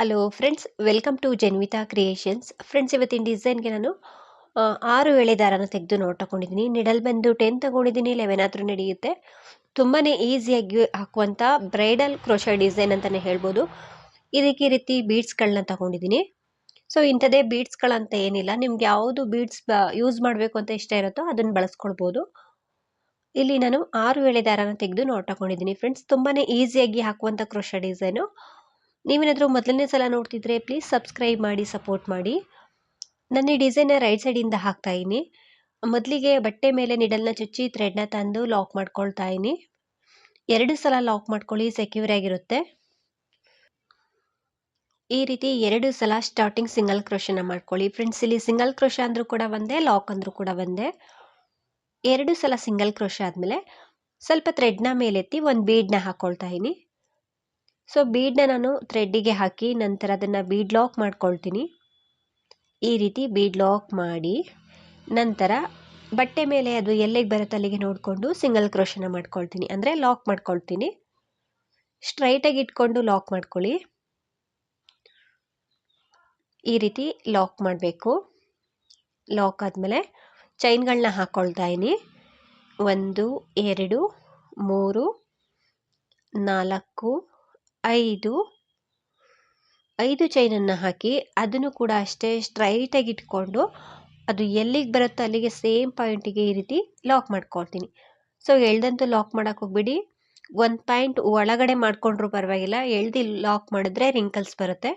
Hello friends welcome to Janvitha creations friends ಇವತ್ತಿನ ಡಿಸೈನ್ಗೆ ನಾನು ಆರು ಎಳೆ ದಾರನ ತೆಗೆದು ನೋಡ್ಕೊಂಡಿದ್ದೀನಿ ನಿಡಲ್ ಬಂದು ಟೆನ್ ತಗೊಂಡಿದ್ದೀನಿ ಲೆವೆನ್ ಆದರೂ ನಡೆಯುತ್ತೆ. ತುಂಬಾ ಈಸಿಯಾಗಿ ಹಾಕುವಂಥ ಬ್ರೈಡಲ್ ಕ್ರೋಶ ಡಿಸೈನ್ ಅಂತಲೇ ಹೇಳ್ಬೋದು. ಇದಕ್ಕೆ ಈ ರೀತಿ ಬೀಡ್ಸ್ಗಳನ್ನ ತಗೊಂಡಿದ್ದೀನಿ. ಸೊ ಇಂಥದ್ದೇ ಬೀಡ್ಸ್ಗಳಂತ ಏನಿಲ್ಲ. ನಿಮ್ಗೆ ಯಾವುದು ಬೀಡ್ಸ್ ಯೂಸ್ ಮಾಡಬೇಕು ಅಂತ ಇಷ್ಟ ಇರುತ್ತೋ ಅದನ್ನು ಬಳಸ್ಕೊಳ್ಬೋದು. ಇಲ್ಲಿ ನಾನು ಆರು ಎಳೆ ದಾರನ ತೆಗೆದು ನೋಡ್ಕೊಂಡಿದ್ದೀನಿ ಫ್ರೆಂಡ್ಸ್ ತುಂಬಾ ಈಸಿಯಾಗಿ ಹಾಕುವಂಥ ಕ್ರೋಶ ಡಿಸೈನು ನೀವೇನಾದರೂ ಮೊದಲನೇ ಸಲ ನೋಡ್ತಿದ್ರೆ ಪ್ಲೀಸ್ ಸಬ್ಸ್ಕ್ರೈಬ್ ಮಾಡಿ ಸಪೋರ್ಟ್ ಮಾಡಿ. ನನ್ನ ಈ ಡಿಸೈನ್ನ ರೈಟ್ ಸೈಡಿಂದ ಹಾಕ್ತಾ ಇದ್ದೀನಿ. ಮೊದಲಿಗೆ ಬಟ್ಟೆ ಮೇಲೆ ನಿಡಲ್ನ ಚುಚ್ಚಿ ಥ್ರೆಡ್ನ ತಂದು ಲಾಕ್ ಮಾಡ್ಕೊಳ್ತಾ ಇದ್ದೀನಿ. ಎರಡು ಸಲ ಲಾಕ್ ಮಾಡ್ಕೊಳ್ಳಿ ಸೆಕ್ಯೂರ್ ಆಗಿರುತ್ತೆ. ಈ ರೀತಿ ಎರಡು ಸಲ ಸ್ಟಾರ್ಟಿಂಗ್ ಸಿಂಗಲ್ ಕ್ರೋಶನ ಮಾಡ್ಕೊಳ್ಳಿ. ಫ್ರೆಂಡ್ಸ್ ಇಲ್ಲಿ ಸಿಂಗಲ್ ಕ್ರೋಶ ಅಂದರೂ ಕೂಡ ಒಂದೇ ಲಾಕ್ ಅಂದರೂ ಕೂಡ ಒಂದೇ. ಎರಡು ಸಲ ಸಿಂಗಲ್ ಕ್ರೋಶ ಆದಮೇಲೆ ಸ್ವಲ್ಪ ಥ್ರೆಡ್ನ ಮೇಲೆತ್ತಿ ಒಂದು ಬೀಡ್ನ ಹಾಕ್ಕೊಳ್ತಾ ಇದ್ದೀನಿ. ಸೊ ಬೀಡನ್ನ ನಾನು ಥ್ರೆಡ್ಡಿಗೆ ಹಾಕಿ ನಂತರ ಅದನ್ನು ಬೀಡ್ ಲಾಕ್ ಮಾಡ್ಕೊಳ್ತೀನಿ. ಈ ರೀತಿ ಬೀಡ್ ಲಾಕ್ ಮಾಡಿ ನಂತರ ಬಟ್ಟೆ ಮೇಲೆ ಅದು ಎಲ್ಲಿಗೆ ಬರುತ್ತೆ ಅಲ್ಲಿಗೆ ನೋಡಿಕೊಂಡು ಸಿಂಗಲ್ ಕ್ರೋಶನ ಮಾಡ್ಕೊಳ್ತೀನಿ. ಅಂದರೆ ಲಾಕ್ ಮಾಡ್ಕೊಳ್ತೀನಿ. ಸ್ಟ್ರೈಟಾಗಿ ಇಟ್ಕೊಂಡು ಲಾಕ್ ಮಾಡ್ಕೊಳ್ಳಿ. ಈ ರೀತಿ ಲಾಕ್ ಮಾಡಬೇಕು. ಲಾಕ್ ಆದಮೇಲೆ ಚೈನ್ಗಳನ್ನ ಹಾಕ್ಕೊಳ್ತಾ ಇದೀನಿ ಒಂದು, ಎರಡು, ಮೂರು, ನಾಲ್ಕು ಐದು ಐದು ಚೈನನ್ನು ಹಾಕಿ ಅದನ್ನು ಕೂಡ ಅಷ್ಟೇ ಸ್ಟ್ರೈಟಾಗಿ ಇಟ್ಕೊಂಡು ಅದು ಎಲ್ಲಿಗೆ ಬರುತ್ತೋ ಅಲ್ಲಿಗೆ ಸೇಮ್ ಪಾಯಿಂಟಿಗೆ ಈ ರೀತಿ ಲಾಕ್ ಮಾಡ್ಕೊಳ್ತೀನಿ. ಸೊ ಎಳ್ದಂತೂ ಲಾಕ್ ಮಾಡೋಕೆ ಹೋಗ್ಬಿಡಿ. ಒಂದು ಪಾಯಿಂಟ್ ಒಳಗಡೆ ಮಾಡಿಕೊಂಡ್ರೂ ಪರವಾಗಿಲ್ಲ. ಎಳ್ದು ಲಾಕ್ ಮಾಡಿದ್ರೆ ರಿಂಕಲ್ಸ್ ಬರುತ್ತೆ.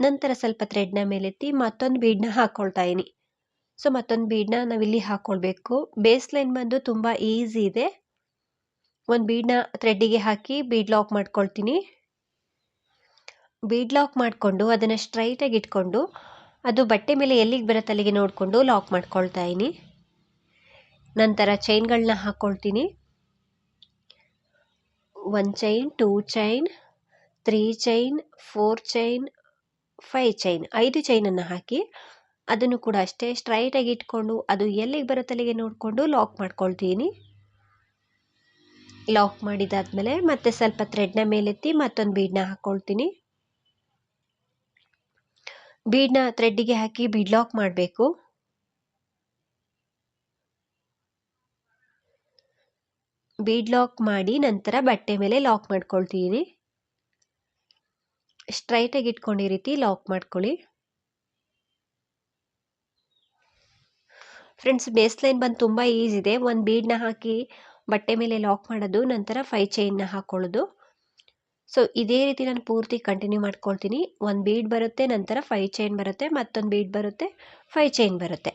ನಂತರ ಸ್ವಲ್ಪ ಥ್ರೆಡ್ನ ಮೇಲೆತ್ತಿ ಮತ್ತೊಂದು ಬೀಡನ್ನ ಹಾಕ್ಕೊಳ್ತಾ ಇದ್ದೀನಿ. ಸೊ ಮತ್ತೊಂದು ಬೀಡ್ನ ನಾವಿಲ್ಲಿ ಹಾಕ್ಕೊಳ್ಬೇಕು ಬೇಸ್ ಲೈನ್ ಬಂದು ತುಂಬ ಈಸಿ ಇದೆ. ಒಂದು ಬೀಡನ್ನ ಥ್ರೆಡ್ಡಿಗೆ ಹಾಕಿ ಬೀಡ್ ಲಾಕ್ ಮಾಡ್ಕೊಳ್ತೀನಿ. ಬೀಡ್ ಲಾಕ್ ಮಾಡಿಕೊಂಡು ಅದನ್ನು ಸ್ಟ್ರೈಟಾಗಿ ಇಟ್ಕೊಂಡು ಅದು ಬಟ್ಟೆ ಮೇಲೆ ಎಲ್ಲಿಗೆ ಬರುತ್ತೆ ಅಲ್ಲಿಗೆ ನೋಡಿಕೊಂಡು ಲಾಕ್ ಮಾಡ್ಕೊಳ್ತಾ ಇದೀನಿ ನಂತರ ಚೈನ್ಗಳನ್ನ ಹಾಕ್ಕೊಳ್ತೀನಿ one chain two chain three chain four chain five chain ಐದು ಚೈನನ್ನು ಹಾಕಿ ಅದನ್ನು ಕೂಡ ಅಷ್ಟೇ ಸ್ಟ್ರೈಟಾಗಿ ಇಟ್ಕೊಂಡು ಅದು ಎಲ್ಲಿಗೆ ಬರುತ್ತೆ ಅಲ್ಲಿಗೆ ನೋಡಿಕೊಂಡು ಲಾಕ್ ಮಾಡ್ಕೊಳ್ತೀನಿ. ಲಾಕ್ ಮಾಡಿದಾದ್ಮೇಲೆ ಮತ್ತೆ ಸ್ವಲ್ಪ ಥ್ರೆಡ್ನ ಮೇಲೆತ್ತಿ ಮತ್ತೊಂದು ಬೀಡನ್ನ ಹಾಕ್ಕೊಳ್ತೀನಿ ಬೀಡ್ನ ಥ್ರೆಡ್ಡಿಗೆ ಹಾಕಿ ಬೀಡ್ ಲಾಕ್ ಮಾಡಬೇಕು. ಬೀಡ್ ಲಾಕ್ ಮಾಡಿ ನಂತರ ಬಟ್ಟೆ ಮೇಲೆ ಲಾಕ್ ಮಾಡ್ಕೊಳ್ತೀನಿ. ಸ್ಟ್ರೈಟಾಗಿ ಇಟ್ಕೊಂಡು ಈ ರೀತಿ ಲಾಕ್ ಮಾಡ್ಕೊಳ್ಳಿ. ಫ್ರೆಂಡ್ಸ್ ಬೇಸ್ ಲೈನ್ ಬಂದು ತುಂಬ ಈಸಿ ಇದೆ. ಒಂದು ಬೀಡನ್ನ ಹಾಕಿ ಬಟ್ಟೆ ಮೇಲೆ ಲಾಕ್ ಮಾಡೋದು, ನಂತರ ಫೈ ಚೈನ್ನ ಹಾಕ್ಕೊಳ್ಳೋದು ಸೊ ಇದೇ ರೀತಿ ನಾನು ಪೂರ್ತಿ ಕಂಟಿನ್ಯೂ ಮಾಡ್ಕೊಳ್ತೀನಿ. ಒಂದು ಬೀಡ್ ಬರುತ್ತೆ, ನಂತರ ಫೈ ಚೈನ್ ಬರುತ್ತೆ, ಮತ್ತೊಂದು ಬೀಡ್ ಬರುತ್ತೆ ಫೈ ಚೈನ್ ಬರುತ್ತೆ.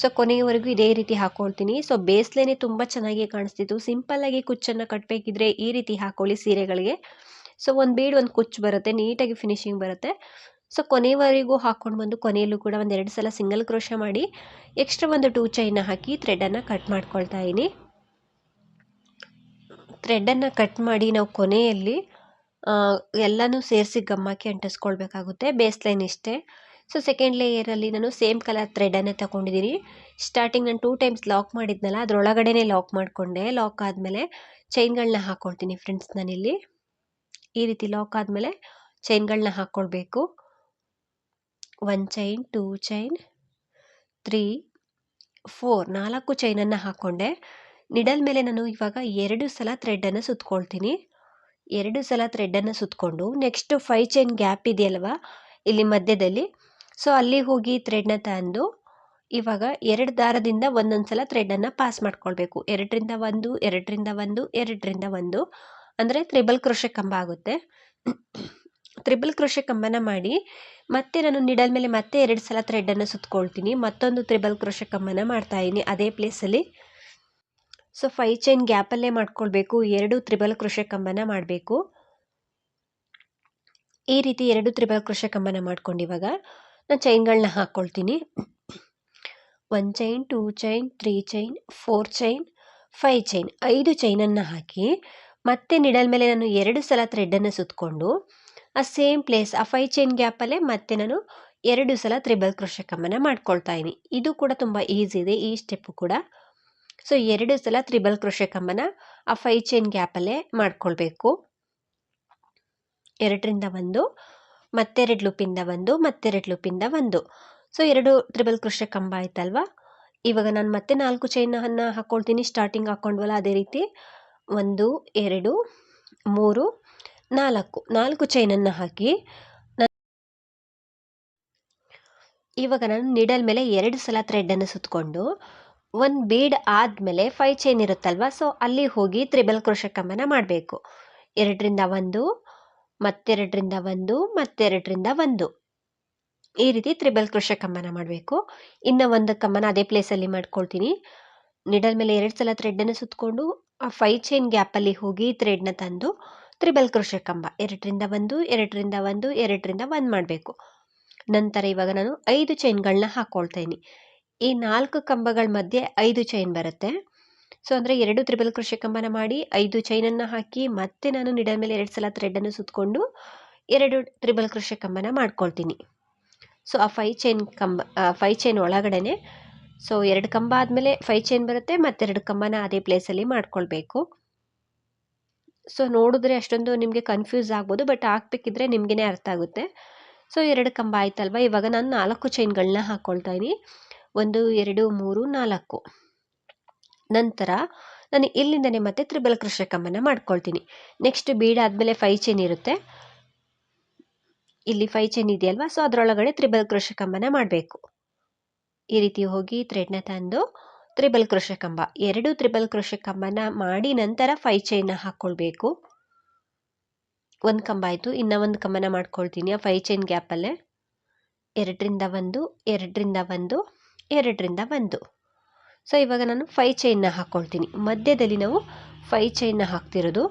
ಸೊ ಕೊನೆಯವರೆಗೂ ಇದೇ ರೀತಿ ಹಾಕ್ಕೊಳ್ತೀನಿ ಸೊ ಬೇಸ್ಲೇನೆ ಲೈನೇ ತುಂಬ ಚೆನ್ನಾಗಿ ಕಾಣಿಸ್ತಿತ್ತು. ಸಿಂಪಲ್ಲಾಗಿ ಕುಚ್ಚನ್ನು ಕಟ್ಟಬೇಕಿದ್ರೆ ಈ ರೀತಿ ಹಾಕ್ಕೊಳ್ಳಿ ಸೀರೆಗಳಿಗೆ. ಸೊ ಒಂದು ಬೀಡ್ ಒಂದು ಕುಚ್ಚು ಬರುತ್ತೆ, ನೀಟಾಗಿ ಫಿನಿಶಿಂಗ್ ಬರುತ್ತೆ. ಸೊ ಕೊನೆಯವರೆಗೂ ಹಾಕ್ಕೊಂಡು ಬಂದು ಕೊನೆಯಲ್ಲೂ ಕೂಡ ಒಂದು ಎರಡು ಸಲ ಸಿಂಗಲ್ ಕ್ರೋಶ ಮಾಡಿ ಎಕ್ಸ್ಟ್ರಾ ಒಂದು ಟೂ ಚೈನ್ನ ಹಾಕಿ ಥ್ರೆಡನ್ನು ಕಟ್ ಮಾಡ್ಕೊಳ್ತಾ ಇದ್ದೀನಿ. ಥ್ರೆಡನ್ನು ಕಟ್ ಮಾಡಿ ನಾವು ಕೊನೆಯಲ್ಲಿ ಎಲ್ಲನೂ ಸೇರಿಸಿ ಗಮ್ಮಾಕಿ ಅಂಟಿಸ್ಕೊಳ್ಬೇಕಾಗುತ್ತೆ. ಬೇಸ್ ಲೈನ್ ಇಷ್ಟೇ. ಸೊ ಸೆಕೆಂಡ್ ಲೇಯರಲ್ಲಿ ನಾನು ಸೇಮ್ ಕಲರ್ ಥ್ರೆಡನ್ನೇ ತಗೊಂಡಿದ್ದೀನಿ. ಸ್ಟಾರ್ಟಿಂಗ್ ನಾನು ಟೂ ಟೈಮ್ಸ್ ಲಾಕ್ ಮಾಡಿದ್ನಲ್ಲ, ಅದರೊಳಗಡೆನೇ ಲಾಕ್ ಮಾಡಿಕೊಂಡೆ. ಲಾಕ್ ಆದಮೇಲೆ ಚೈನ್ಗಳನ್ನ ಹಾಕ್ಕೊಳ್ತೀನಿ ಫ್ರೆಂಡ್ಸ್ ನಾನಿಲ್ಲಿ. ಈ ರೀತಿ ಲಾಕ್ ಆದಮೇಲೆ ಚೈನ್ಗಳನ್ನ ಹಾಕ್ಕೊಳ್ಬೇಕು one chain two chain three four ನಾಲ್ಕು ಚೈನನ್ನು ಹಾಕ್ಕೊಂಡೆ ನಿಡಲ್ ಮೇಲೆ ನಾನು ಇವಾಗ ಎರಡು ಸಲ ಥ್ರೆಡನ್ನು ಸುತ್ಕೊಳ್ತೀನಿ. ಎರಡು ಸಲ ಥ್ರೆಡನ್ನು ಸುತ್ತಕೊಂಡು ನೆಕ್ಸ್ಟ್ ಫೈವ್ ಚೈನ್ ಗ್ಯಾಪ್ ಇದೆಯಲ್ವ? ಇಲ್ಲಿ ಮಧ್ಯದಲ್ಲಿ. ಸೊ ಅಲ್ಲಿ ಹೋಗಿ ಥ್ರೆಡ್ನ ತಂದು ಇವಾಗ ಎರಡು ದಾರದಿಂದ ಒಂದೊಂದು ಸಲ ಥ್ರೆಡನ್ನು ಪಾಸ್ ಮಾಡ್ಕೊಳ್ಬೇಕು. ಎರಡರಿಂದ ಒಂದು ಎರಡರಿಂದ ಒಂದು ಎರಡರಿಂದ ಒಂದು. ಅಂದರೆ ತ್ರಿಬಲ್ ಕೃಷಿ ಕಂಬ ಆಗುತ್ತೆ. ತ್ರಿಬಲ್ ಕೃಷಿ ಕಂಬನ ಮಾಡಿ ಮತ್ತೆ ನಾನು ನಿಡಲ್ ಮೇಲೆ ಮತ್ತೆ ಎರಡು ಸಲ ಥ್ರೆಡನ್ನು ಸುತ್ಕೊಳ್ತೀನಿ. ಮತ್ತೊಂದು ತ್ರಿಬಲ್ ಕೃಷಿ ಕಂಬನ ಮಾಡ್ತಾ ಇದ್ದೀನಿ ಅದೇ ಪ್ಲೇಸಲ್ಲಿ ಸೊ ಫೈ ಚೈನ್ ಗ್ಯಾಪಲ್ಲೇ ಮಾಡ್ಕೊಳ್ಬೇಕು. ಎರಡು ತ್ರಿಬಲ್ ಕೃಷಿ ಕಂಬನ ಮಾಡಬೇಕು. ಈ ರೀತಿ ಎರಡು ತ್ರಿಬಲ್ ಕೃಷಿ ಕಂಬನ ಮಾಡ್ಕೊಂಡು ಇವಾಗ ನಾನು ಚೈನ್ಗಳನ್ನ ಹಾಕ್ಕೊಳ್ತೀನಿ one chain two chain three chain four chain five chain ಐದು ಚೈನನ್ನು ಹಾಕಿ ಮತ್ತೆ ನಿಡಲ್ ಮೇಲೆ ನಾನು ಎರಡು ಸಲ ಥ್ರೆಡ್ಡನ್ನು ಸುತ್ತಕೊಂಡು ಆ ಸೇಮ್ ಪ್ಲೇಸ್ ಆ ಫೈ ಚೈನ್ ಗ್ಯಾಪಲ್ಲೇ ಮತ್ತೆ ನಾನು ಎರಡು ಸಲ ತ್ರಿಬಲ್ ಕೃಷಿ ಕಂಬನ ಮಾಡ್ಕೊಳ್ತಾ ಇದ್ದೀನಿ ಇದು ಕೂಡ ತುಂಬ ಈಸಿ ಇದೆ. ಈ ಸ್ಟೆಪ್ಪು ಕೂಡ ಸೊ ಎರಡು ಸಲ ತ್ರಿಬಲ್ ಕ್ರೋಶೆ ಕಂಬನ ಆ ಫೈ ಚೈನ್ ಗ್ಯಾಪಲ್ಲೇ ಮಾಡ್ಕೊಳ್ಬೇಕು. ಎರಡರಿಂದ ಒಂದು, ಮತ್ತೆರಡು ಲೂಪಿಂದ ಒಂದು, ಮತ್ತೆರಡು ಲೂಪಿಂದ ಒಂದು. ಸೊ ಎರಡು ತ್ರಿಬಲ್ ಕ್ರೋಶೆ ಕಂಬ ಆಯ್ತಲ್ವಾ? ಇವಾಗ ನಾನು ಮತ್ತೆ ನಾಲ್ಕು ಚೈನನ್ನು ಹಾಕ್ಕೊಳ್ತೀನಿ ಸ್ಟಾರ್ಟಿಂಗ್ ಹಾಕ್ಕೊಂಡ್ವಲ್ಲ ಅದೇ ರೀತಿ. ಒಂದು, ಎರಡು, ಮೂರು, ನಾಲ್ಕು. ನಾಲ್ಕು ಚೈನನ್ನು ಹಾಕಿ ಇವಾಗ ನಾನು ನಿಡಲ್ ಮೇಲೆ ಎರಡು ಸಲ ಥ್ರೆಡನ್ನು ಸುತ್ತಕೊಂಡು ಒಂದು ಬೀಡ್ ಆದಮೇಲೆ ಫೈ ಚೈನ್ ಇರುತ್ತಲ್ವ? ಸೊ ಅಲ್ಲಿ ಹೋಗಿ ತ್ರಿಬಲ್ ಕ್ರೋಶ ಕಂಬನ ಮಾಡಬೇಕು. ಎರಡರಿಂದ ಒಂದು, ಮತ್ತೆರಡರಿಂದ ಒಂದು ಮತ್ತೆರಡರಿಂದ ಒಂದು. ಈ ರೀತಿ ತ್ರಿಬಲ್ ಕ್ರೋಶ ಕಂಬನ ಮಾಡಬೇಕು. ಇನ್ನು ಒಂದು ಕಂಬನ ಅದೇ ಪ್ಲೇಸಲ್ಲಿ ಮಾಡ್ಕೊಳ್ತೀನಿ. ನಿಡಲ್ ಮೇಲೆ ಎರಡು ಸಲ ಥ್ರೆಡ್ಡನ್ನು ಸುತ್ತಕೊಂಡು ಆ ಫೈ ಚೈನ್ ಗ್ಯಾಪಲ್ಲಿ ಹೋಗಿ ಥ್ರೆಡ್ನ ತಂದು ತ್ರಿಬಲ್ ಕ್ರೋಶ ಕಂಬ ಎರಡರಿಂದ ಒಂದು ಎರಡರಿಂದ ಒಂದು ಎರಡರಿಂದ ಒಂದು ಮಾಡಬೇಕು. ನಂತರ ಇವಾಗ ನಾನು ಐದು ಚೈನ್ಗಳನ್ನ ಹಾಕ್ಕೊಳ್ತಾ ಇದ್ದೀನಿ ಈ ನಾಲ್ಕು ಕಂಬಗಳ ಮಧ್ಯೆ ಐದು ಚೈನ್ ಬರುತ್ತೆ. ಸೊ ಅಂದರೆ ಎರಡು ತ್ರಿಬಲ್ ಕೃಷಿ ಕಂಬನ ಮಾಡಿ ಐದು ಚೈನನ್ನು ಹಾಕಿ ಮತ್ತೆ ನಾನು ನಿಡಲ್ ಮೇಲೆ ಎರಡು ಸಲ ಥ್ರೆಡನ್ನು ಸುತ್ತಕೊಂಡು ಎರಡು ತ್ರಿಬಲ್ ಕೃಷಿ ಕಂಬನ ಮಾಡ್ಕೊಳ್ತೀನಿ. ಸೊ ಆ ಫೈ ಚೈನ್ ಕಂಬ ಫೈ ಚೈನ್ ಒಳಗಡೆನೆ ಸೊ ಎರಡು ಕಂಬ ಆದಮೇಲೆ ಫೈ ಚೈನ್ ಬರುತ್ತೆ, ಮತ್ತೆರಡು ಕಂಬನ ಅದೇ ಪ್ಲೇಸಲ್ಲಿ ಮಾಡ್ಕೊಳ್ಬೇಕು. ಸೊ ನೋಡಿದ್ರೆ ಅಷ್ಟೊಂದು ನಿಮಗೆ ಕನ್ಫ್ಯೂಸ್ ಆಗ್ಬೋದು ಬಟ್ ಹಾಕ್ಬೇಕಿದ್ರೆ ನಿಮಗೇ ಅರ್ಥ ಆಗುತ್ತೆ. ಸೊ ಎರಡು ಕಂಬ ಆಯ್ತಲ್ವ? ಇವಾಗ ನಾನು ನಾಲ್ಕು ಚೈನ್ಗಳನ್ನ ಹಾಕ್ಕೊಳ್ತಾ ಇದ್ದೀನಿ ಒಂದು, ಎರಡು, ಮೂರು, ನಾಲ್ಕು. ನಂತರ ನಾನು ಇಲ್ಲಿಂದನೇ ಮತ್ತೆ ತ್ರಿಬಲ್ ಕೃಷಿ ಕಮ್ಮನ್ನು ಮಾಡ್ಕೊಳ್ತೀನಿ. ನೆಕ್ಸ್ಟ್ ಬೀಡ್ ಆದಮೇಲೆ ಫೈ ಚೈನ್ ಇರುತ್ತೆ. ಇಲ್ಲಿ ಫೈ ಚೈನ್ ಇದೆಯಲ್ವಾ? ಸೊ ಅದರೊಳಗಡೆ ತ್ರಿಬಲ್ ಕೃಷಕಮ್ಮನ ಮಾಡಬೇಕು. ಈ ರೀತಿ ಹೋಗಿ ಥ್ರೆಡ್ನ ತಂದು ತ್ರಿಬಲ್ ಕೃಷಿ ಕಂಬ ಎರಡು ತ್ರಿಬಲ್ ಕೃಷಿ ಮಾಡಿ ನಂತರ ಫೈ ಚೈನ್ನ ಹಾಕ್ಕೊಳ್ಬೇಕು ಒಂದು ಕಂಬ ಆಯಿತು. ಇನ್ನೂ ಒಂದು ಕಂಬನ ಮಾಡ್ಕೊಳ್ತೀನಿ ಆ ಫೈ ಚೈನ್ ಗ್ಯಾಪಲ್ಲೇ ಎರಡರಿಂದ ಒಂದು ಎರಡರಿಂದ ಒಂದು. ಎರಡರಿಂದ ಒಂದು. ಸೊ ಇವಾಗ ನಾನು ಫೈ ಚೈನ್ನ ಹಾಕ್ಕೊಳ್ತೀನಿ ಮಧ್ಯದಲ್ಲಿ ನಾವು ಫೈ ಚೈನ್ನ ಹಾಕ್ತಿರೋದು.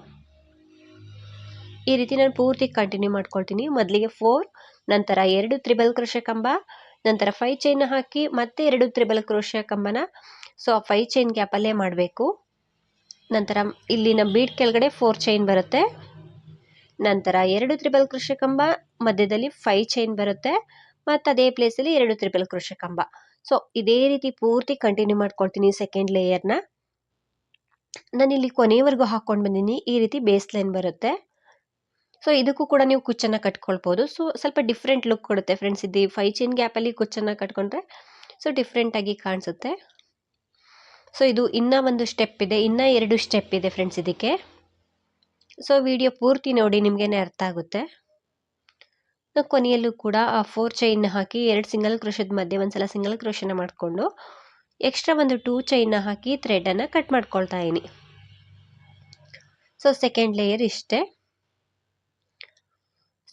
ಈ ರೀತಿ ನಾನು ಪೂರ್ತಿ ಕಂಟಿನ್ಯೂ ಮಾಡ್ಕೊಳ್ತೀನಿ. ಮೊದಲಿಗೆ ಫೋರ್ ನಂತರ ಎರಡು ತ್ರಿಬಲ್ ಕ್ರೋಶ ಕಂಬ, ನಂತರ ಫೈ ಚೈನ್ ಹಾಕಿ ಮತ್ತೆ ಎರಡು ತ್ರಿಬಲ್ ಕ್ರೋಶ ಕಂಬನ. ಸೊ ಆ ಫೈ ಚೈನ್ ಗ್ಯಾಪಲ್ಲೇ ಮಾಡಬೇಕು. ನಂತರ ಇಲ್ಲಿನ ಬೀಡ್ ಕೆಳಗಡೆ ಫೋರ್ ಚೈನ್ ಬರುತ್ತೆ. ನಂತರ ಎರಡು ತ್ರಿಬಲ್ ಕೃಷಿ ಕಂಬ, ಮಧ್ಯದಲ್ಲಿ ಫೈ ಚೈನ್ ಬರುತ್ತೆ. ಮತ್ತು ಅದೇ ಪ್ಲೇಸಲ್ಲಿ ಎರಡು ತ್ರಿಬಲ್ ಕೃಷಿ ಕಂಬ. ಸೊ ಇದೇ ರೀತಿ ಪೂರ್ತಿ ಕಂಟಿನ್ಯೂ ಮಾಡ್ಕೊಳ್ತೀನಿ ಸೆಕೆಂಡ್ ಲೇಯರ್ನ ಇಲ್ಲಿ ಕೊನೆಯವರೆಗೂ ಹಾಕ್ಕೊಂಡು ಬಂದೀನಿ, ಈ ರೀತಿ ಬೇಸ್ ಲೈನ್ ಬರುತ್ತೆ. ಸೊ ಇದಕ್ಕೂ ಕೂಡ ನೀವು ಕುಚ್ಚನ್ನು ಕಟ್ಕೊಳ್ಬೋದು. ಸೊ ಸ್ವಲ್ಪ ಡಿಫ್ರೆಂಟ್ ಲುಕ್ ಕೊಡುತ್ತೆ ಫ್ರೆಂಡ್ಸ್ ಇದು ಫೈ ಚೈನ್ ಗ್ಯಾಪಲ್ಲಿ ಕುಚ್ಚನ್ನು ಕಟ್ಕೊಂಡ್ರೆ ಸೊ ಡಿಫ್ರೆಂಟಾಗಿ ಕಾಣಿಸುತ್ತೆ. ಸೊ ಇದು ಇನ್ನೂ ಒಂದು ಸ್ಟೆಪ್ ಇದೆ, ಇನ್ನೂ ಎರಡು ಸ್ಟೆಪ್ ಇದೆ ಫ್ರೆಂಡ್ಸ್ ಇದಕ್ಕೆ. ಸೊ ವಿಡಿಯೋ ಪೂರ್ತಿ ನೋಡಿ, ನಿಮಗೇನೆ ಅರ್ಥ ಆಗುತ್ತೆ. ಕೊನೆಯಲ್ಲೂ ಕೂಡ ಆ ಫೋರ್ ಚೈನ್ನ ಹಾಕಿ ಎರಡು ಸಿಂಗಲ್ ಕ್ರೋಶದ ಮಧ್ಯೆ ಒಂದು ಸಲ ಸಿಂಗಲ್ ಕ್ರೋಶನ ಮಾಡಿಕೊಂಡು ಎಕ್ಸ್ಟ್ರಾ ಒಂದು ಟೂ ಚೈನ್ನ ಹಾಕಿ ಥ್ರೆಡನ್ನು ಕಟ್ ಮಾಡ್ಕೊಳ್ತಾ ಇದ್ದೀನಿ ಸೊ ಸೆಕೆಂಡ್ ಲೇಯರ್ ಇಷ್ಟೇ.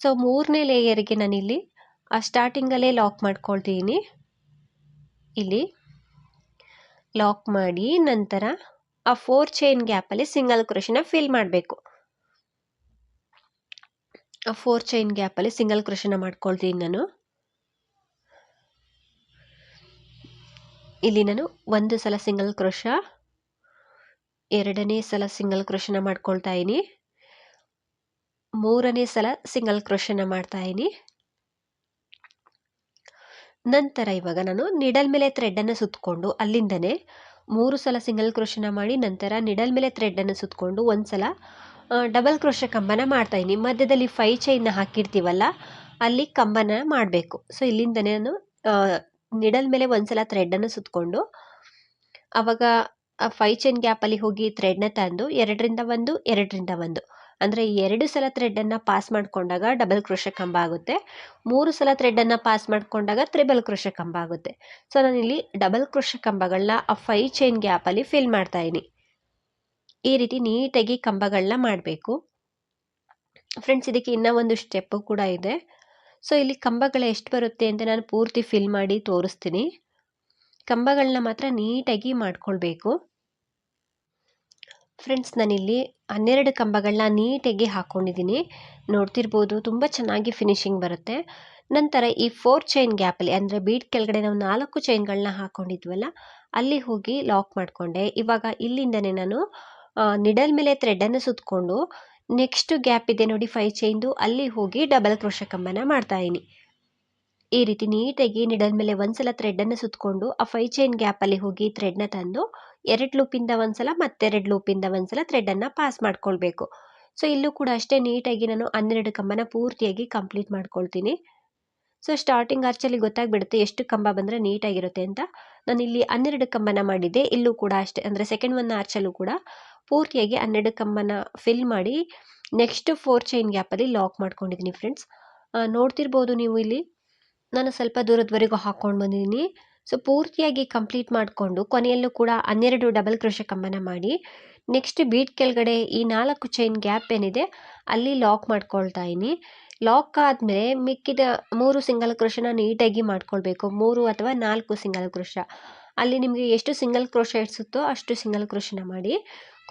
ಸೊ ಮೂರನೇ ಲೇಯರ್ಗೆ ನಾನಿಲ್ಲಿ ಆ ಸ್ಟಾರ್ಟಿಂಗಲ್ಲೇ ಲಾಕ್ ಮಾಡ್ಕೊಳ್ತೀನಿ ಇಲ್ಲಿ ಲಾಕ್ ಮಾಡಿ ನಂತರ ಆ ಫೋರ್ ಚೈನ್ ಗ್ಯಾಪಲ್ಲಿ ಸಿಂಗಲ್ ಕ್ರೋಶನ ಫಿಲ್ ಮಾಡಬೇಕು. ಫೋರ್ ಚೈನ್ ಗ್ಯಾಪಲ್ಲಿ ಸಿಂಗಲ್ ಕ್ರೋಶನ ಮಾಡ್ಕೊಳ್ತೀನಿ ನಾನು. ಇಲ್ಲಿ ನಾನು ಒಂದು ಸಲ ಸಿಂಗಲ್ ಕ್ರೋಶ ಎರಡನೇ ಸಲ ಸಿಂಗಲ್ ಕ್ರೋಶನ ಮಾಡ್ಕೊಳ್ತಾ ಇದ್ದೀನಿ. ಮೂರನೇ ಸಲ ಸಿಂಗಲ್ ಕ್ರೋಶನ ಮಾಡ್ತಾ ಇದ್ದೀನಿ. ನಂತರ ಇವಾಗ ನಾನು ನಿಡಲ್ ಮೇಲೆ ಥ್ರೆಡನ್ನು ಸುತ್ತಕೊಂಡು ಅಲ್ಲಿಂದನೇ ಮೂರು ಸಲ ಸಿಂಗಲ್ ಕ್ರೋಶನ ಮಾಡಿ ನಂತರ ನಿಡಲ್ ಮೇಲೆ ಥ್ರೆಡನ್ನು ಸುತ್ತಕೊಂಡು ಒಂದು ಸಲ ಡಬಲ್ ಕ್ರೋಶ ಕಂಬನ ಮಾಡ್ತಾಯಿದ್ದೀನಿ ಮಧ್ಯದಲ್ಲಿ ಫೈ ಚೈನ್ನ ಹಾಕಿರ್ತೀವಲ್ಲ, ಅಲ್ಲಿ ಕಂಬನ ಮಾಡಬೇಕು. ಸೊ ಇಲ್ಲಿಂದನೇ ನಾನು ನಿಡಲ್ ಮೇಲೆ ಒಂದ್ಸಲ ಥ್ರೆಡನ್ನು ಸುತ್ತಕೊಂಡು ಆವಾಗ ಆ ಫೈ ಚೈನ್ ಗ್ಯಾಪಲ್ಲಿ ಹೋಗಿ ಥ್ರೆಡ್ನ ತಂದು, ಎರಡರಿಂದ ಒಂದು ಎರಡರಿಂದ ಒಂದು. ಅಂದರೆ ಎರಡು ಸಲ ಥ್ರೆಡನ್ನು ಪಾಸ್ ಮಾಡಿಕೊಂಡಾಗ ಡಬಲ್ ಕ್ರೋಶ ಕಂಬ ಆಗುತ್ತೆ. ಮೂರು ಸಲ ಥ್ರೆಡನ್ನು ಪಾಸ್ ಮಾಡಿಕೊಂಡಾಗ ತ್ರಿಬಲ್ ಕ್ರೋಶ ಕಂಬ ಆಗುತ್ತೆ. ಸೊ ನಾನಿಲ್ಲಿ ಡಬಲ್ ಕ್ರೋಶ ಕಂಬಗಳನ್ನ ಆ ಫೈ ಚೈನ್ ಗ್ಯಾಪಲ್ಲಿ ಫಿಲ್ ಮಾಡ್ತಾಯಿದ್ದೀನಿ ಈ ರೀತಿ ನೀಟಾಗಿ ಕಂಬಗಳನ್ನ ಮಾಡಬೇಕು. ಫ್ರೆಂಡ್ಸ್ ಇದಕ್ಕೆ ಇನ್ನೂ ಒಂದು ಸ್ಟೆಪ್ಪು ಕೂಡ ಇದೆ. ಸೊ ಇಲ್ಲಿ ಕಂಬಗಳು ಎಷ್ಟು ಬರುತ್ತೆ ಅಂತ ನಾನು ಪೂರ್ತಿ ಫಿಲ್ ಮಾಡಿ ತೋರಿಸ್ತೀನಿ. ಕಂಬಗಳನ್ನ ಮಾತ್ರ ನೀಟಾಗಿ ಮಾಡ್ಕೊಳ್ಬೇಕು. ಫ್ರೆಂಡ್ಸ್ ನಾನಿಲ್ಲಿ ಹನ್ನೆರಡು ಕಂಬಗಳನ್ನ ನೀಟಾಗಿ ಹಾಕ್ಕೊಂಡಿದ್ದೀನಿ ನೋಡ್ತಿರ್ಬೋದು, ತುಂಬ ಚೆನ್ನಾಗಿ ಫಿನಿಶಿಂಗ್ ಬರುತ್ತೆ. ನಂತರ ಈ ಫೋರ್ ಚೈನ್ ಗ್ಯಾಪಲ್ಲಿ ಅಂದರೆ ಬೀಟ್ ಕೆಳಗಡೆ ನಾವು ನಾಲ್ಕು ಚೈನ್ಗಳನ್ನ ಹಾಕ್ಕೊಂಡಿದ್ವಲ್ಲ ಅಲ್ಲಿ ಹೋಗಿ ಲಾಕ್ ಮಾಡಿಕೊಂಡೆ. ಇವಾಗ ಇಲ್ಲಿಂದನೇ ನಾನು ನಿಡಲ್ ಮೇಲೆ ಥ್ರೆಡನ್ನು ಸುತ್ತಕೊಂಡು ನೆಕ್ಸ್ಟ್ ಗ್ಯಾಪ್ ಇದೆ ನೋಡಿ ಫೈ ಚೈನ್ದು ಅಲ್ಲಿ ಹೋಗಿ ಡಬಲ್ ಕ್ರೋಶ ಕಂಬನ ಇದೀನಿ ಈ ರೀತಿ ನೀಟಾಗಿ ನಿಡಲ್ ಮೇಲೆ ಒಂದ್ಸಲ ಥ್ರೆಡನ್ನು ಸುತ್ತಕೊಂಡು ಆ ಫೈ ಚೈನ್ ಗ್ಯಾಪಲ್ಲಿ ಹೋಗಿ ಥ್ರೆಡ್ನ ತಂದು ಎರಡು ಲೂಪಿಂದ ಒಂದ್ಸಲ ಮತ್ತೆರಡು ಲೂಪಿಂದ ಒಂದ್ಸಲ ಥ್ರೆಡನ್ನು ಪಾಸ್ ಮಾಡ್ಕೊಳ್ಬೇಕು. ಸೊ ಇಲ್ಲೂ ಕೂಡ ಅಷ್ಟೇ ನೀಟಾಗಿ ನಾನು ಹನ್ನೆರಡು ಕಂಬನ ಪೂರ್ತಿಯಾಗಿ ಕಂಪ್ಲೀಟ್ ಮಾಡ್ಕೊಳ್ತೀನಿ. ಸೊ ಸ್ಟಾರ್ಟಿಂಗ್ ಆರ್ಚಲ್ಲಿ ಗೊತ್ತಾಗ್ಬಿಡುತ್ತೆ ಎಷ್ಟು ಕಂಬ ಬಂದರೆ ನೀಟಾಗಿರುತ್ತೆ ಅಂತ. ನಾನು ಇಲ್ಲಿ ಹನ್ನೆರಡು ಕಂಬನ ಮಾಡಿದ್ದೆ. ಇಲ್ಲೂ ಕೂಡ ಅಷ್ಟೇ, ಅಂದರೆ ಸೆಕೆಂಡ್ ಒನ್ ಆರ್ಚಲ್ಲೂ ಕೂಡ ಪೂರ್ತಿಯಾಗಿ ಹನ್ನೆರಡು ಕಂಬನ ಫಿಲ್ ಮಾಡಿ ನೆಕ್ಸ್ಟ್ ಫೋರ್ ಚೈನ್ ಗ್ಯಾಪಲ್ಲಿ ಲಾಕ್ ಮಾಡ್ಕೊಂಡಿದ್ದೀನಿ ಫ್ರೆಂಡ್ಸ್ ನೋಡ್ತಿರ್ಬೋದು ನೀವು ಇಲ್ಲಿ. ನಾನು ಸ್ವಲ್ಪ ದೂರದವರೆಗೂ ಹಾಕ್ಕೊಂಡು ಬಂದಿದ್ದೀನಿ. ಸೊ ಪೂರ್ತಿಯಾಗಿ ಕಂಪ್ಲೀಟ್ ಮಾಡಿಕೊಂಡು ಕೊನೆಯಲ್ಲೂ ಕೂಡ ಹನ್ನೆರಡು ಡಬಲ್ ಕ್ರೋಶ ಕಂಬನ ಮಾಡಿ ನೆಕ್ಸ್ಟ್ ಬೀಟ್ ಕೆಳಗಡೆ ಈ ನಾಲ್ಕು ಚೈನ್ ಗ್ಯಾಪ್ ಏನಿದೆ ಅಲ್ಲಿ ಲಾಕ್ ಮಾಡ್ಕೊಳ್ತಾ ಇದ್ದೀನಿ. ಲಾಕ್ ಆದಮೇಲೆ ಮಿಕ್ಕಿದ ಮೂರು ಸಿಂಗಲ್ ಕ್ರೋಶನ ನೀಟಾಗಿ ಮಾಡ್ಕೊಳ್ಬೇಕು. ಮೂರು ಅಥವಾ ನಾಲ್ಕು ಸಿಂಗಲ್ ಕ್ರೋಶ ಅಲ್ಲಿ ನಿಮಗೆ ಎಷ್ಟು ಸಿಂಗಲ್ ಕ್ರೋಶ ಇಡಿಸುತ್ತೋ ಅಷ್ಟು ಸಿಂಗಲ್ ಕ್ರೋಶನ ಮಾಡಿ.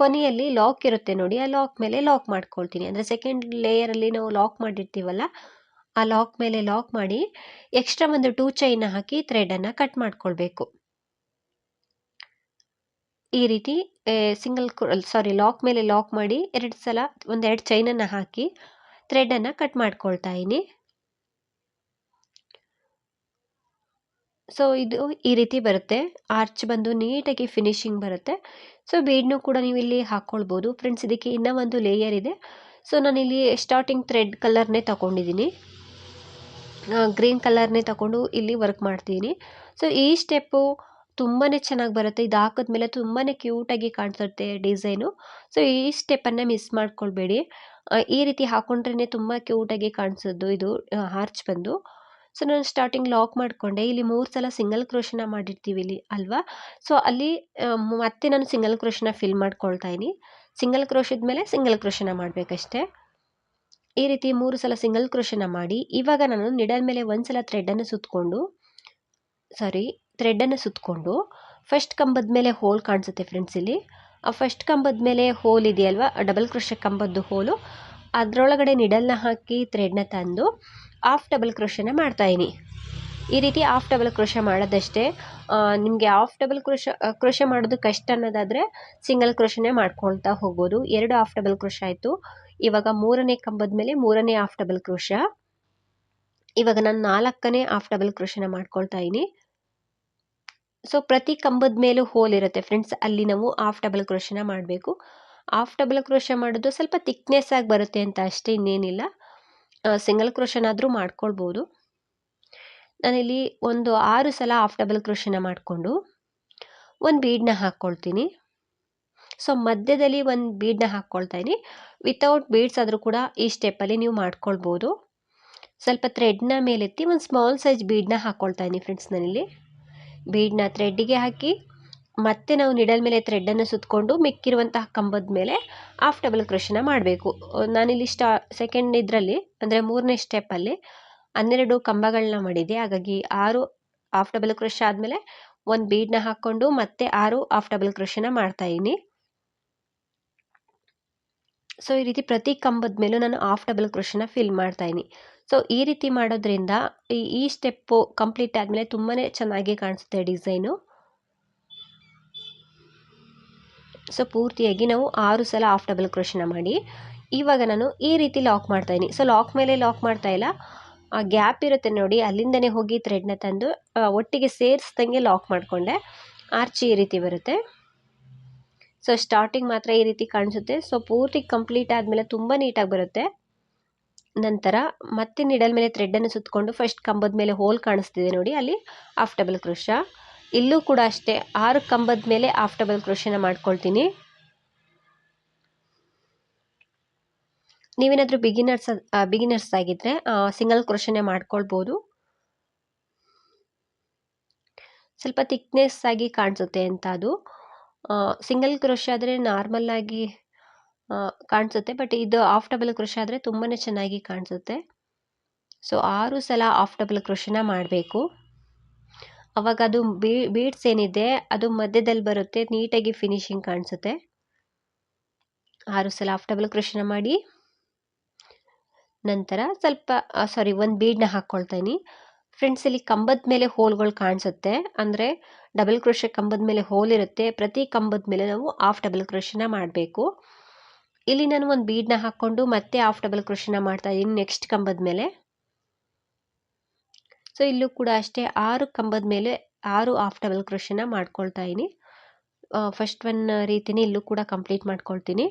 ಕೊನೆಯಲ್ಲಿ ಲಾಕ್ ಇರುತ್ತೆ ನೋಡಿ. ಆ ಲಾಕ್ ಮೇಲೆ ಲಾಕ್ ಮಾಡ್ಕೊಳ್ತೀನಿ. ಅಂದರೆ ಸೆಕೆಂಡ್ ಲೇಯರಲ್ಲಿ ನಾವು ಲಾಕ್ ಮಾಡಿರ್ತೀವಲ್ಲ, ಆ ಲಾಕ್ ಮೇಲೆ ಲಾಕ್ ಮಾಡಿ ಎಕ್ಸ್ಟ್ರಾ ಒಂದು ಟೂ ಚೈನ್ ಹಾಕಿ ಥ್ರೆಡನ್ನು ಕಟ್ ಮಾಡ್ಕೊಳ್ಬೇಕು. ಈ ರೀತಿ ಸಿಂಗಲ್ ಸಾರಿ ಲಾಕ್ ಮೇಲೆ ಲಾಕ್ ಮಾಡಿ ಎರಡು ಸಲ ಒಂದೆರಡು ಚೈನನ್ನು ಹಾಕಿ ಥ್ರೆಡನ್ನು ಕಟ್ ಮಾಡ್ಕೊಳ್ತಾ ಇದ್ದೀನಿ. ಸೊ ಇದು ಈ ರೀತಿ ಬರುತ್ತೆ. ಆರ್ಚ್ ಬಂದು ನೀಟಾಗಿ ಫಿನಿಶಿಂಗ್ ಬರುತ್ತೆ. ಸೊ ಬೀಡ್ನು ಕೂಡ ನೀವು ಇಲ್ಲಿ ಹಾಕ್ಕೊಳ್ಬೋದು ಫ್ರೆಂಡ್ಸ್ ಇದಕ್ಕೆ ಇನ್ನೂ ಒಂದು ಲೇಯರ್ ಇದೆ. ಸೊ ನಾನಿಲ್ಲಿ ಸ್ಟಾರ್ಟಿಂಗ್ ಥ್ರೆಡ್ ಕಲರ್ನೇ ತಗೊಂಡಿದ್ದೀನಿ. ಗ್ರೀನ್ ಕಲರ್ನೇ ತಗೊಂಡು ಇಲ್ಲಿ ವರ್ಕ್ ಮಾಡ್ತೀನಿ. ಸೊ ಈ ಸ್ಟೆಪ್ಪು ತುಂಬಾ ಚೆನ್ನಾಗಿ ಬರುತ್ತೆ. ಇದು ಹಾಕಿದ್ಮೇಲೆ ತುಂಬಾ ಕ್ಯೂಟಾಗಿ ಕಾಣಿಸುತ್ತೆ ಡಿಸೈನು ಸೊ ಈ ಸ್ಟೆಪ್ಪನ್ನು ಮಿಸ್ ಮಾಡ್ಕೊಳ್ಬೇಡಿ. ಈ ರೀತಿ ಹಾಕೊಂಡ್ರೇ ತುಂಬ ಕ್ಯೂಟಾಗಿ ಕಾಣಿಸೋದು ಇದು ಆರ್ಚ್ ಬಂದು. ಸೊ ನಾನು ಸ್ಟಾರ್ಟಿಂಗ್ ಲಾಕ್ ಮಾಡಿಕೊಂಡೆ. ಇಲ್ಲಿ ಮೂರು ಸಲ ಸಿಂಗಲ್ ಕ್ರೋಶನ ಮಾಡಿರ್ತೀವಿ ಇಲ್ಲಿ ಅಲ್ವಾ? ಸೊ ಅಲ್ಲಿ ಮತ್ತೆ ನಾನು ಸಿಂಗಲ್ ಕ್ರೋಶನ ಫಿಲ್ ಮಾಡ್ಕೊಳ್ತಾ ಇದ್ದೀನಿ ಸಿಂಗಲ್ ಕ್ರೋಶದ ಮೇಲೆ ಸಿಂಗಲ್ ಕ್ರೋಶನ ಮಾಡಬೇಕಷ್ಟೇ. ಈ ರೀತಿ ಮೂರು ಸಲ ಸಿಂಗಲ್ ಕ್ರೋಶನ ಮಾಡಿ. ಇವಾಗ ನಾನು ನಿಡಲ್ ಮೇಲೆ ಒಂದು ಸಲ ಥ್ರೆಡನ್ನು ಸುತ್ತಕೊಂಡು ಸಾರಿ ಥ್ರೆಡನ್ನು ಸುತ್ತಕೊಂಡು ಫಸ್ಟ್ ಕಂಬದ ಮೇಲೆ ಹೋಲ್ ಕಾಣಿಸುತ್ತೆ ಫ್ರೆಂಡ್ಸ್ ಇಲ್ಲಿ. ಆ ಫಸ್ಟ್ ಕಂಬದ ಮೇಲೆ ಹೋಲ್ ಇದೆಯಲ್ವಾ? ಡಬಲ್ ಕ್ರೋಶ ಕಂಬದ್ದು ಹೋಲು ಅದರೊಳಗಡೆ ನಿಡಲ್ನ ಹಾಕಿ ಥ್ರೆಡ್ನ ತಂದು ಆಫ್ ಡಬಲ್ ಕ್ರೋಶನ ಮಾಡ್ತಾಯಿನಿ ಈ ರೀತಿ ಆಫ್ ಡಬಲ್ ಕ್ರೋಶ ಮಾಡೋದಷ್ಟೇ ನಿಮಗೆ ಆಫ್ ಡಬಲ್ ಕ್ರೋಶ ಕ್ರೋಶ ಮಾಡೋದು ಕಷ್ಟ ಅನ್ನೋದಾದರೆ ಸಿಂಗಲ್ ಕ್ರೋಶನೇ ಮಾಡ್ಕೊಳ್ತಾ ಹೋಗ್ಬೋದು. ಎರಡು ಆಫ್ ಡಬಲ್ ಕ್ರೋಶ ಆಯಿತು. ಇವಾಗ ಮೂರನೇ ಕಂಬದ ಮೇಲೆ ಮೂರನೇ ಆಫ್ ಡಬಲ್ ಕ್ರೋಶ. ಇವಾಗ ನಾನು ನಾಲ್ಕನೇ ಆಫ್ ಡಬಲ್ ಕ್ರೋಶನ ಮಾಡ್ಕೊಳ್ತಾ ಇದ್ದೀನಿ ಸೊ, ಪ್ರತಿ ಕಂಬದ ಮೇಲೂ ಹೋಲ್ ಇರುತ್ತೆ ಫ್ರೆಂಡ್ಸ್. ಅಲ್ಲಿ ನಾವು ಆಫ್ ಡಬಲ್ ಕ್ರೋಶನ ಮಾಡಬೇಕು. ಆಫ್ ಡಬಲ್ ಕ್ರೋಶ ಮಾಡೋದು ಸ್ವಲ್ಪ ತಿಕ್ನೆಸ್ ಆಗಿ ಬರುತ್ತೆ ಅಂತ ಅಷ್ಟೇ ಇನ್ನೇನಿಲ್ಲ. ಸಿಂಗಲ್ ಕ್ರೋಷನಾದರೂ ಮಾಡ್ಕೊಳ್ಬೋದು. ನಾನಿಲ್ಲಿ ಒಂದು ಆರು ಸಲ ಆಫ್ ಡಬಲ್ ಕ್ರೋಷನ ಮಾಡಿಕೊಂಡು ಒಂದು ಬೀಡನ್ನ ಹಾಕ್ಕೊಳ್ತೀನಿ ಸೊ ಮಧ್ಯದಲ್ಲಿ ಒಂದು ಬೀಡನ್ನ ಹಾಕ್ಕೊಳ್ತಾ ವಿತೌಟ್ ಬೀಡ್ಸ್ ಆದರೂ ಕೂಡ ಈ ಸ್ಟೆಪ್ಪಲ್ಲಿ ನೀವು ಮಾಡ್ಕೊಳ್ಬೋದು. ಸ್ವಲ್ಪ ಥ್ರೆಡ್ನ ಮೇಲೆತ್ತಿ ಒಂದು ಸ್ಮಾಲ್ ಸೈಜ್ ಬೀಡನ್ನ ಹಾಕ್ಕೊಳ್ತಾ ಫ್ರೆಂಡ್ಸ್ ನಾನಿಲ್ಲಿ. ಬೀಡನ್ನ ಥ್ರೆಡ್ಡಿಗೆ ಹಾಕಿ ಮತ್ತೆ ನಾವು ನಿಡಲ್ ಮೇಲೆ ಥ್ರೆಡ್ಡನ್ನು ಸುತ್ತಕೊಂಡು ಮಿಕ್ಕಿರುವಂತಹ ಕಂಬದ ಮೇಲೆ ಆಫ್ ಡಬಲ್ ಕ್ರೋಶನ ಮಾಡಬೇಕು. ನಾನಿಲ್ಲಿ ಸ್ಟಾ ಸೆಕೆಂಡ್ ಇದರಲ್ಲಿ, ಅಂದರೆ ಮೂರನೇ ಸ್ಟೆಪ್ಪಲ್ಲಿ ಹನ್ನೆರಡು ಕಂಬಗಳನ್ನ ಮಾಡಿದೆ. ಹಾಗಾಗಿ ಆರು ಆಫ್ ಡಬಲ್ ಕ್ರೋಶ ಆದಮೇಲೆ ಒಂದು ಬೀಡನ್ನ ಹಾಕ್ಕೊಂಡು ಮತ್ತೆ ಆರು ಆಫ್ ಡಬಲ್ ಕ್ರೋಶನ ಮಾಡ್ತಾಯಿದ್ದೀನಿ ಸೊ ಈ ರೀತಿ ಪ್ರತಿ ಕಂಬದ ಮೇಲೂ ನಾನು ಆಫ್ ಡಬಲ್ ಕ್ರೋಶನ ಫಿಲ್ ಮಾಡ್ತಾ ಇದ್ದೀನಿ. ಸೊ ಈ ರೀತಿ ಮಾಡೋದ್ರಿಂದ ಈ ಈ ಸ್ಟೆಪ್ಪು ಕಂಪ್ಲೀಟ್ ಆದಮೇಲೆ ತುಂಬಾ ಚೆನ್ನಾಗಿ ಕಾಣಿಸುತ್ತೆ ಡಿಸೈನು ಸೊ ಪೂರ್ತಿಯಾಗಿ ನಾವು ಆರು ಸಲ ಆಫ್ ಡಬಲ್ ಕ್ರೋಶನ ಮಾಡಿ, ಇವಾಗ ನಾನು ಈ ರೀತಿ ಲಾಕ್ ಮಾಡ್ತಾಯಿದ್ದೀನಿ ಸೊ ಲಾಕ್ ಮೇಲೆ ಲಾಕ್ ಮಾಡ್ತಾ ಇಲ್ಲ. ಆ ಗ್ಯಾಪ್ ಇರುತ್ತೆ ನೋಡಿ, ಅಲ್ಲಿಂದನೇ ಹೋಗಿ ಥ್ರೆಡ್ನ ತಂದು ಒಟ್ಟಿಗೆ ಸೇರಿಸ್ದಂಗೆ ಲಾಕ್ ಮಾಡಿಕೊಂಡೆ. ಆರ್ಚಿ ಈ ರೀತಿ ಬರುತ್ತೆ. ಸೊ ಸ್ಟಾರ್ಟಿಂಗ್ ಮಾತ್ರ ಈ ರೀತಿ ಕಾಣಿಸುತ್ತೆ. ಸೊ ಪೂರ್ತಿ ಕಂಪ್ಲೀಟ್ ಆದಮೇಲೆ ತುಂಬ ನೀಟಾಗಿ ಬರುತ್ತೆ. ನಂತರ ಮತ್ತೆ ನಿಡಲ್ ಮೇಲೆ ಥ್ರೆಡ್ಡನ್ನು ಸುತ್ತಕೊಂಡು ಫಸ್ಟ್ ಕಂಬದ ಮೇಲೆ ಹೋಲ್ ಕಾಣಿಸ್ತಿದೆ ನೋಡಿ, ಅಲ್ಲಿ ಆಫ್ ಡಬಲ್ ಕ್ರೋಶ ಇಲ್ಲೂ ಕೂಡ ಅಷ್ಟೇ ಆರು ಕಂಬದ ಮೇಲೆ ಆಫ್ ಡಬಲ್ ಕ್ರೋಶನ ಮಾಡ್ಕೊಳ್ತೀನಿ. ನೀವೇನಾದರೂ ಬಿಗಿನರ್ಸ್ ಬಿಗಿನರ್ಸ್ ಆಗಿದ್ದರೆ ಸಿಂಗಲ್ ಕ್ರೋಶನೇ ಮಾಡ್ಕೊಳ್ಬೋದು. ಸ್ವಲ್ಪ ಥಿಕ್ನೆಸ್ ಆಗಿ ಕಾಣಿಸುತ್ತೆ ಅಂತ ಅದು ಸಿಂಗಲ್ ಕ್ರೋಶ ಆದರೆ ನಾರ್ಮಲ್ ಆಗಿ ಕಾಣಿಸುತ್ತೆ ಬಟ್ ಇದು ಆಫ್ ಡಬಲ್ ಕ್ರೋಶ ಆದರೆ ತುಂಬಾ ಚೆನ್ನಾಗಿ ಕಾಣಿಸುತ್ತೆ. ಸೊ ಆರು ಸಲ ಆಫ್ ಡಬಲ್ ಕ್ರೋಶನ ಮಾಡಬೇಕು. ಅವಾಗ ಅದು ಬೀ, ಬೀಡ್ಸ್ ಏನಿದೆ ಅದು ಮಧ್ಯದಲ್ಲಿ ಬರುತ್ತೆ, ನೀಟಾಗಿ ಫಿನಿಶಿಂಗ್ ಕಾಣಿಸುತ್ತೆ. ಆರು ಸಲ ಆಫ್ ಡಬಲ್ ಕೃಷ್ಣ ಮಾಡಿ, ನಂತರ ಸ್ವಲ್ಪ ಸಾರಿ ಒಂದು ಬೀಡ್ನ ಹಾಕ್ಕೊಳ್ತೀನಿ ಫ್ರೆಂಡ್ಸ್ ಇಲ್ಲಿ ಕಂಬದ ಮೇಲೆ ಹೋಲ್ಗಳು ಕಾಣಿಸುತ್ತೆ. ಅಂದರೆ ಡಬಲ್ ಕ್ರೋಶ ಕಂಬದ ಮೇಲೆ ಹೋಲ್ ಇರುತ್ತೆ. ಪ್ರತಿ ಕಂಬದ ಮೇಲೆ ನಾವು ಆಫ್ ಡಬಲ್ ಕ್ರೋಶನ ಮಾಡಬೇಕು. ಇಲ್ಲಿ ನಾನು ಒಂದು ಬೀಡ್ನ ಹಾಕ್ಕೊಂಡು ಮತ್ತೆ ಆಫ್ ಡಬಲ್ ಕ್ರೋಶನ ಮಾಡ್ತಾ ಇದ್ದೀನಿ ನೆಕ್ಸ್ಟ್ ಕಂಬದ ಮೇಲೆ. ಸೊ, ಇಲ್ಲೂ ಕೂಡ ಅಷ್ಟೇ ಆರು ಕಂಬದ ಮೇಲೆ ಆರು ಆಫ್ ಡಬಲ್ ಕ್ರೋಶನ ಮಾಡ್ಕೊಳ್ತಾ ಇದ್ದೀನಿ. ಫಸ್ಟ್ ಒನ್ ರೀತಿನೇ ಇಲ್ಲೂ ಕೂಡ ಕಂಪ್ಲೀಟ್ ಮಾಡ್ಕೊಳ್ತೀನಿ.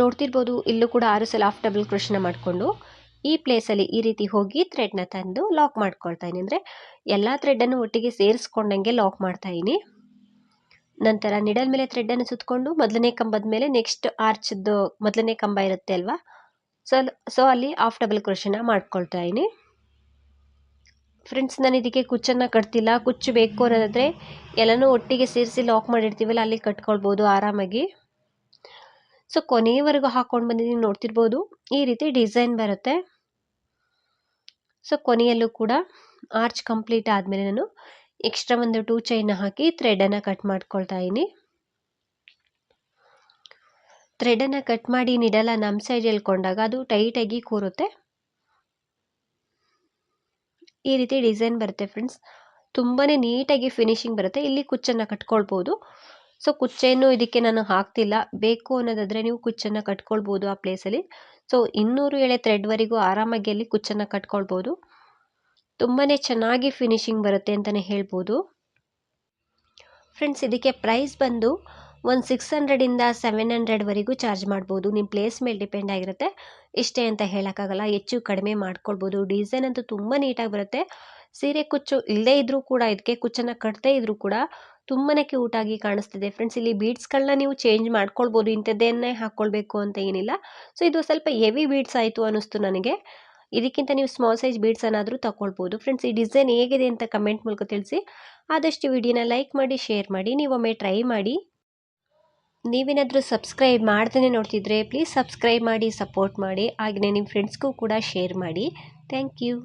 ನೋಡ್ತಿರ್ಬೋದು, ಇಲ್ಲೂ ಕೂಡ ಆರು ಸಲ ಆಫ್ ಡಬಲ್ ಕ್ರೋಶನ ಮಾಡಿಕೊಂಡು ಈ ಪ್ಲೇಸಲ್ಲಿ ಈ ರೀತಿ ಹೋಗಿ ಥ್ರೆಡ್ನ ತಂದು ಲಾಕ್ ಮಾಡ್ಕೊಳ್ತಾ ಇದ್ದೀನಿ. ಅಂದರೆ ಎಲ್ಲ ಥ್ರೆಡ್ಡನ್ನು ಒಟ್ಟಿಗೆ ಸೇರಿಸ್ಕೊಂಡಂಗೆ ಲಾಕ್ ಮಾಡ್ತಾ ಇದ್ದೀನಿ. ನಂತರ ನಿಡಲ್ ಮೇಲೆ ಥ್ರೆಡ್ಡನ್ನು ಸುತ್ತಕೊಂಡು ಮೊದಲನೇ ಕಂಬದ ಮೇಲೆ ನೆಕ್ಸ್ಟ್ ಆರ್ಚ್ದು ಮೊದಲನೇ ಕಂಬ ಇರುತ್ತೆ ಅಲ್ವಾ? ಸೊ ಸೊ ಅಲ್ಲಿ ಆಫ್ ಡಬಲ್ ಕ್ರೋಶನ ಮಾಡ್ಕೊಳ್ತಾ ಇದ್ದೀನಿ. ಫ್ರೆಂಡ್ಸ್ ನಾನು ಇದಕ್ಕೆ ಕುಚ್ಚನ್ನು ಕಟ್ತಿಲ್ಲ ಕುಚ್ಚು ಬೇಕು ಅನ್ನೋದಾದರೆ ಎಲ್ಲನೂ ಒಟ್ಟಿಗೆ ಸೇರಿಸಿ ಲಾಕ್ ಮಾಡಿರ್ತೀವಲ್ಲ, ಅಲ್ಲಿ ಕಟ್ಕೊಳ್ಬೋದು ಆರಾಮಾಗಿ. ಸೊ ಕೊನೆಯವರೆಗೂ ಹಾಕ್ಕೊಂಡು ಬಂದಿದ್ದೀನಿ ನೋಡ್ತಿರ್ಬೋದು. ಈ ರೀತಿ ಡಿಸೈನ್ ಬರುತ್ತೆ. ಸೊ ಕೊನೆಯಲ್ಲೂ ಕೂಡ ಆರ್ಚ್ ಕಂಪ್ಲೀಟ್ ಆದಮೇಲೆ ನಾನು ಎಕ್ಸ್ಟ್ರಾ ಒಂದು ಟೂ ಚೈನ ಹಾಕಿ ಥ್ರೆಡನ್ನು ಕಟ್ ಮಾಡ್ಕೊಳ್ತಾ ಇದ್ದೀನಿ ಥ್ರೆಡನ್ನು ಕಟ್ ಮಾಡಿ ನಿಡಲ್ಲ ನಮ್ಮ ಸೈಡ್ ಎಳ್ಕೊಂಡಾಗ ಅದು ಟೈಟಾಗಿ ಕೂರುತ್ತೆ. ಈ ರೀತಿ ಡಿಸೈನ್ ಬರುತ್ತೆ ಫ್ರೆಂಡ್ಸ್ ತುಂಬಾ ನೀಟಾಗಿ ಫಿನಿಶಿಂಗ್ ಬರುತ್ತೆ. ಇಲ್ಲಿ ಕುಚ್ಚನ್ನು ಕಟ್ಕೊಳ್ಬೋದು. ಸೊ ಕುಚ್ಚೇನು ಇದಕ್ಕೆ ನಾನು ಹಾಕ್ತಿಲ್ಲ. ಬೇಕು ಅನ್ನೋದಾದರೆ ನೀವು ಕುಚ್ಚನ್ನು ಕಟ್ಕೊಳ್ಬೋದು ಆ ಪ್ಲೇಸಲ್ಲಿ ಸೊ ಇನ್ನೂರು ಎಳೆ ಥ್ರೆಡ್ವರೆಗೂ ಆರಾಮಾಗಿ ಅಲ್ಲಿ ಕುಚ್ಚನ್ನು ಕಟ್ಕೊಳ್ಬೋದು. ತುಂಬಾ ಚೆನ್ನಾಗಿ ಫಿನಿಶಿಂಗ್ ಬರುತ್ತೆ ಅಂತಲೇ ಹೇಳ್ಬೋದು. ಫ್ರೆಂಡ್ಸ್ ಇದಕ್ಕೆ ಪ್ರೈಸ್ ಬಂದು ಒಂದು ಸಿಕ್ಸ್ ಹಂಡ್ರೆಡಿಂದ ಸೆವೆನ್ ಹಂಡ್ರೆಡ್ವರೆಗೂ ಚಾರ್ಜ್ ಮಾಡ್ಬೋದು. ನಿಮ್ಮ ಪ್ಲೇಸ್ ಮೇಲೆ ಡಿಪೆಂಡ್ ಆಗಿರುತ್ತೆ. ಇಷ್ಟೇ ಅಂತ ಹೇಳೋಕ್ಕಾಗಲ್ಲ. ಹೆಚ್ಚು ಕಡಿಮೆ ಮಾಡ್ಕೊಳ್ಬೋದು. ಡಿಸೈನ್ ಅಂತೂ ತುಂಬ ನೀಟಾಗಿ ಬರುತ್ತೆ. ಸೀರೆ ಕುಚ್ಚು ಇಲ್ಲದೇ ಇದ್ದರೂ ಕೂಡ ಇದಕ್ಕೆ ಕುಚ್ಚನ್ನು ಕಟ್ಟದೇ ಇದ್ದರೂ ಕೂಡ ತುಂಬನೇ ಕ್ಯೂಟಾಗಿ ಕಾಣಿಸ್ತಿದೆ. ಫ್ರೆಂಡ್ಸ್ ಇಲ್ಲಿ ಬೀಡ್ಸ್ಗಳನ್ನ ನೀವು ಚೇಂಜ್ ಮಾಡ್ಕೊಳ್ಬೋದು. ಇಂಥದ್ದನ್ನೇ ಹಾಕ್ಕೊಳ್ಬೇಕು ಅಂತ ಏನಿಲ್ಲ. ಸೊ ಇದು ಸ್ವಲ್ಪ ಹೆವಿ ಬೀಡ್ಸ್ ಆಯಿತು ಅನ್ನಿಸ್ತು ನನಗೆ. ಇದಕ್ಕಿಂತ ನೀವು ಸ್ಮಾಲ್ ಸೈಜ್ ಬೀಡ್ಸ್ ಏನಾದರೂ ತಗೊಳ್ಬೋದು ಫ್ರೆಂಡ್ಸ್ ಈ ಡಿಸೈನ್ ಹೇಗಿದೆ ಅಂತ ಕಮೆಂಟ್ ಮೂಲಕ ತಿಳಿಸಿ. ಆದಷ್ಟು ವಿಡಿಯೋನ ಲೈಕ್ ಮಾಡಿ ಶೇರ್ ಮಾಡಿ. ನೀವೊಮ್ಮೆ ಟ್ರೈ ಮಾಡಿ. ನೀವೇನಾದರೂ ಸಬ್ಸ್ಕ್ರೈಬ್ ಮಾಡ್ದೇ ನೋಡ್ತಿದ್ರೆ ಪ್ಲೀಸ್ ಸಬ್ಸ್ಕ್ರೈಬ್ ಮಾಡಿ ಸಪೋರ್ಟ್ ಮಾಡಿ. ಹಾಗೆಯೇ ನಿಮ್ಮ ಫ್ರೆಂಡ್ಸ್ಗೂ ಕೂಡ ಶೇರ್ ಮಾಡಿ. Thank you